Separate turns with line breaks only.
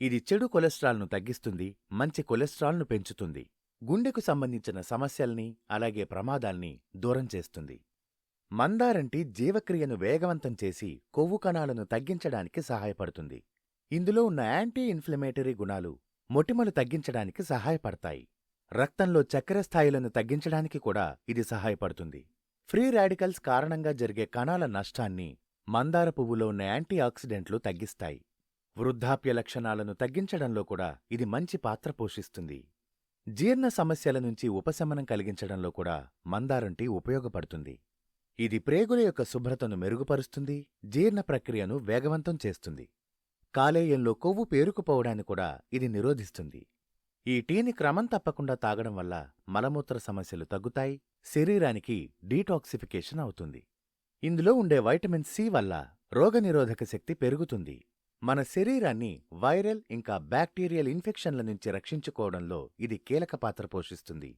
ఇది చెడు కొలెస్ట్రాల్ను తగ్గిస్తుంది మంచి కొలెస్ట్రాల్ను పెంచుతుంది. గుండెకు సంబంధించిన సమస్యల్ని అలాగే ప్రమాదాల్ని దూరం చేస్తుంది. మందారంటి జీవక్రియను వేగవంతం చేసి కొవ్వు కణాలను తగ్గించడానికి సహాయపడుతుంది. ఇందులో ఉన్న యాంటీ ఇన్ఫ్లమేటరీ గుణాలు మొటిమలు తగ్గించడానికి సహాయపడతాయి. రక్తంలో చక్కెర స్థాయిలను తగ్గించడానికి కూడా ఇది సహాయపడుతుంది. ఫ్రీ రాడికల్స్ కారణంగా జరిగే కణాల నష్టాన్ని మందార పువ్వులో ఉన్న యాంటీ ఆక్సిడెంట్లు తగ్గిస్తాయి. వృద్ధాప్య లక్షణాలను తగ్గించడంలో కూడా ఇది మంచి పాత్ర పోషిస్తుంది. జీర్ణ సమస్యల నుంచి ఉపశమనం కలిగించడంలో కూడా మందారం టీ ఉపయోగపడుతుంది. ఇది ప్రేగుల యొక్క శుభ్రతను మెరుగుపరుస్తుంది జీర్ణ ప్రక్రియను వేగవంతం చేస్తుంది. కాలేయంలో కొవ్వు పేరుకుపోవడాన్ని కూడా ఇది నిరోధిస్తుంది. ఈ టీని క్రమం తప్పకుండా తాగడం వల్ల మలమూత్ర సమస్యలు తగ్గుతాయి శరీరానికి డీటాక్సిఫికేషన్ అవుతుంది. ఇందులో ఉండే వైటమిన్ సి వల్ల రోగనిరోధక శక్తి పెరుగుతుంది. మన శరీరాన్ని వైరల్ ఇంకా బ్యాక్టీరియల్ ఇన్ఫెక్షన్ల నుంచి రక్షించుకోవడంలో ఇది కీలక పాత్ర పోషిస్తుంది.